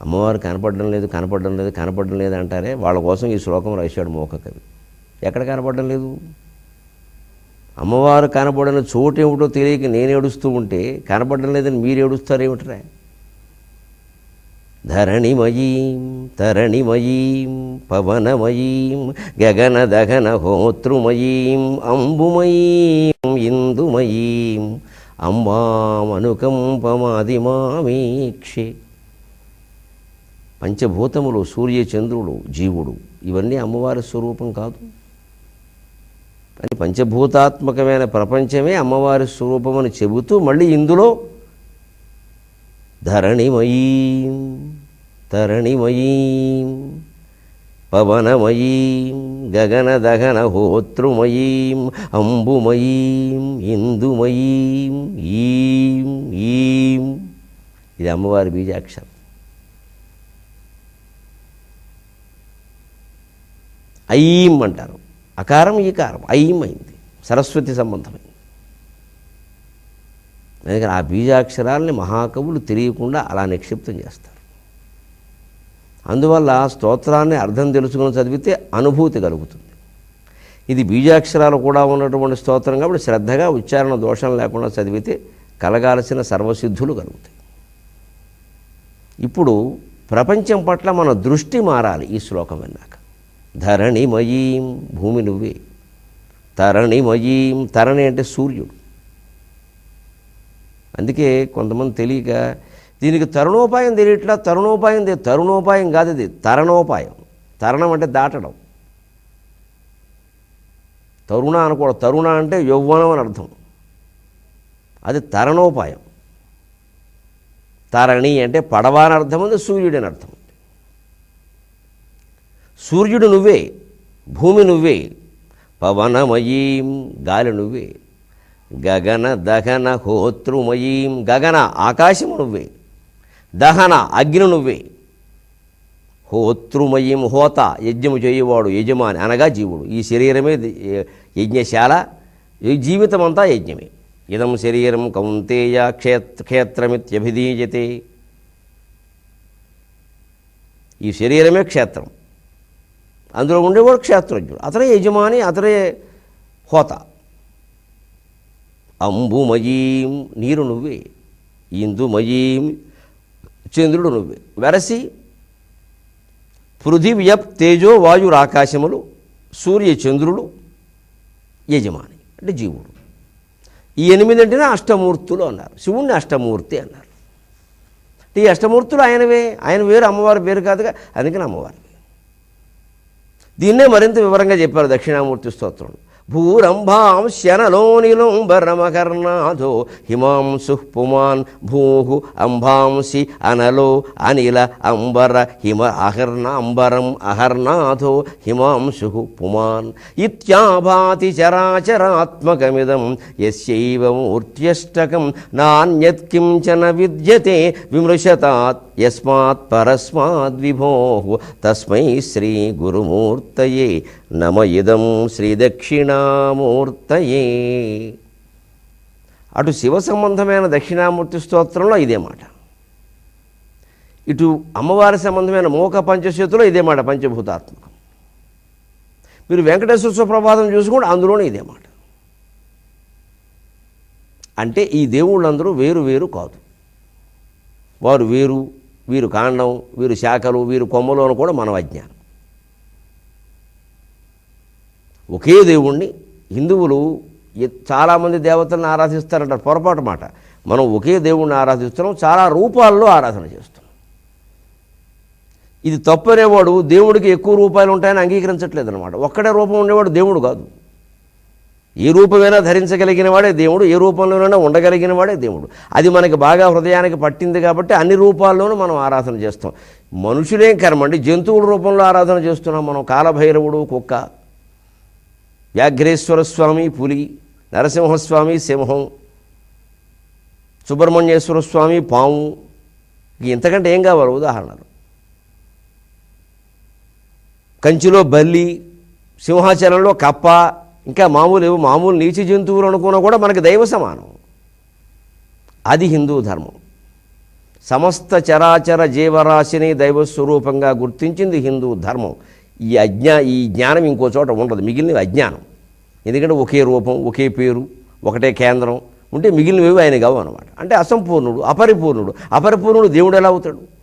అమ్మవారు కనపడడం లేదు కనపడడం లేదు కనపడడం లేదు అంటారే వాళ్ళ కోసం ఈ శ్లోకం రాశాడు మోక కవి. ఎక్కడ కనపడడం లేదు? అమ్మవారు కనపడిన చోటు ఏమిటో తెలియక నేను ఏడుస్తూ ఉంటే కనపడడం లేదని మీరు ఏడుస్తారేమిట్రా ధరణిమయీం తరణిమయీం పవనమయీం గగనదగన హోతృమయీం అంబుమయీం ఇందుమయీం అంబామనుకంపమాదిమామీక్షే పంచభూతములు సూర్యచంద్రుడు జీవుడు. ఇవన్నీ అమ్మవారి స్వరూపం కాదు. అని పంచభూతాత్మకమైన ప్రపంచమే అమ్మవారి స్వరూపమని చెబుతూ మళ్ళీ ఇందులో ధరణిమయీం తరణిమయీం పవనమయీం గగనదగన హోతృమయీం అంబుమయీం ఇందుమయీం ఈం ఈం. ఇది అమ్మవారి బీజాక్షరం. ఐం అంటారు. అకారం ఈకారం ఐం అయింది సరస్వతి సంబంధమైంది. అందుకని ఆ బీజాక్షరాల్ని మహాకవులు తెలియకుండా అలా నిక్షిప్తం చేస్తారు. అందువల్ల స్తోత్రాన్ని అర్థం తెలుసుకుని చదివితే అనుభూతి కలుగుతుంది. ఇది బీజాక్షరాలు కూడా ఉన్నటువంటి స్తోత్రం కాబట్టి శ్రద్ధగా ఉచ్చారణ దోషం లేకుండా చదివితే కలగాల్సిన సర్వసిద్ధులు కలుగుతాయి. ఇప్పుడు ప్రపంచం పట్ల మన దృష్టి మారాలి ఈ శ్లోకం విన్నాక. ధరణిమయీం భూమి నువ్వే. తరణిమయీం తరణి అంటే సూర్యుడు. అందుకే కొంతమంది తెలియక దీనికి తరుణోపాయం తెలియట్లా తరుణోపాయం తరుణోపాయం కాదు ఇది తరణోపాయం. తరణం అంటే దాటడం. తరుణ అనకూడదు తరుణ అంటే యౌవనం అని అర్థం. అది తరణోపాయం. తరణి అంటే పడవ అని అర్థం ఉంది సూర్యుడు అని అర్థం. సూర్యుడు నువ్వే భూమి నువ్వే పవనమయీం గాలి నువ్వే గగన దహన హోతృమయీం గగన ఆకాశము నువ్వే దహన అగ్ని నువ్వే హోతృమయీం హోత యజ్ఞము చేయవాడు యజమాని అనగా జీవుడు. ఈ శరీరమే యజ్ఞశాల ఈ జీవితం అంతా యజ్ఞమే. ఇదం శరీరం కౌంతేయ క్షేత్ర క్షేత్రమిత్యభిధీయతే. ఈ శరీరమే క్షేత్రం. అందులో ఉండేవాడు క్షేత్రజ్ఞుడు. అతనే యజమాని అతనే హోత. అంబుమయీం నీరు నువ్వే ఇందుమయీం చంద్రుడు నువ్వే. వెరసి పృథివ్యప్ తేజో వాయురాకాశములు సూర్య చంద్రుడు యజమాని అంటే జీవుడు. ఈ ఎనిమిది అంటేనే అష్టమూర్తులు అన్నారు. శివుణ్ణి అష్టమూర్తి అన్నారు. ఈ అష్టమూర్తులు ఆయనవే. ఆయన వేరు అమ్మవారి పేరు కాదుగా. అందుకని అమ్మవారి దీన్నే మరింత వివరంగా చెప్పారు దక్షిణామూర్తి స్తోత్రం. భూరంభాం శనలోనిలోంబరమకర్ణాథో హిమాంసు పుమాన్ భూహు అంబాంసి అనలో అనిల అంబర హిమ అహర్ణ అంబరం అహర్నాథో హిమాంసు పుమాన్ ఇత్యాభాతి చరాచరాత్మకమిదం యస్యైవ మూర్త్యష్టకం నాణ్యత్కించన విద్యతే విమృశతాత్ యస్మాత్ పరస్మాద్ విభో తస్మై శ్రీ గురుమూర్తయే నమ ఇదం శ్రీ దక్షిణామూర్తయే అటు శివ సంబంధమైన దక్షిణామూర్తి స్తోత్రంలో ఇదే మాట. ఇటు అమ్మవారి సంబంధమైన మోక పంచశతిలో ఇదే మాట పంచభూతాత్మకం. మీరు వెంకటేశ్వర సుప్రభాతం చూసుకుంటే అందులోనే ఇదే మాట. అంటే ఈ దేవుళ్ళందరూ వేరు వేరు కాదు. వారు వేరు వీరు కాండం వీరు శాఖలు వీరు కొమ్మలోను కూడా మనవజ్ఞానం అజ్ఞానం ఒకే దేవుణ్ణి హిందువులు చాలామంది దేవతలను ఆరాధిస్తారంటారు పొరపాటు మాట. మనం ఒకే దేవుణ్ణి ఆరాధిస్తున్నాం చాలా రూపాల్లో ఆరాధన చేస్తున్నాం. ఇది తప్పనేవాడు దేవుడికి ఎక్కువ రూపాయలు ఉంటాయని అంగీకరించట్లేదు అనమాట ఒక్కడే రూపం ఉండేవాడు దేవుడు కాదు. ఏ రూపమైనా ధరించగలిగిన వాడే దేవుడు ఏ రూపంలోనైనా ఉండగలిగిన వాడే దేవుడు. అది మనకి బాగా హృదయానికి పట్టింది కాబట్టి అన్ని రూపాల్లోనూ మనం ఆరాధన చేస్తాం. మనుషులేం కర్మండి? జంతువుల రూపంలో ఆరాధన చేస్తున్నాం మనం కాలభైరవుడు కుక్క. వ్యాఘ్రేశ్వర స్వామి పులి నరసింహస్వామి సింహం సుబ్రహ్మణ్యేశ్వర స్వామి పాము. ఇంతకంటే ఏం కావాలి? ఉదాహరణలు. కంచిలో బల్లి సింహాచలంలో కప్ప ఇంకా మామూలు ఏవో మామూలు నీచి జంతువులు అనుకున్నా కూడా మనకి దైవ సమానం. అది హిందూ ధర్మం. సమస్త చరాచర జీవరాశిని దైవ స్వరూపంగా గుర్తించింది హిందూ ధర్మం. ఈ అజ్ఞా ఈ జ్ఞానం ఇంకో చోట ఉండదు. మిగిలినవి అజ్ఞానం. ఎందుకంటే ఒకే రూపం ఒకే పేరు ఒకటే కేంద్రం ఉంటే మిగిలినవి ఆయన కావు అనమాట అంటే అసంపూర్ణుడు అపరిపూర్ణుడు. అపరిపూర్ణుడు దేవుడు ఎలా అవుతాడు?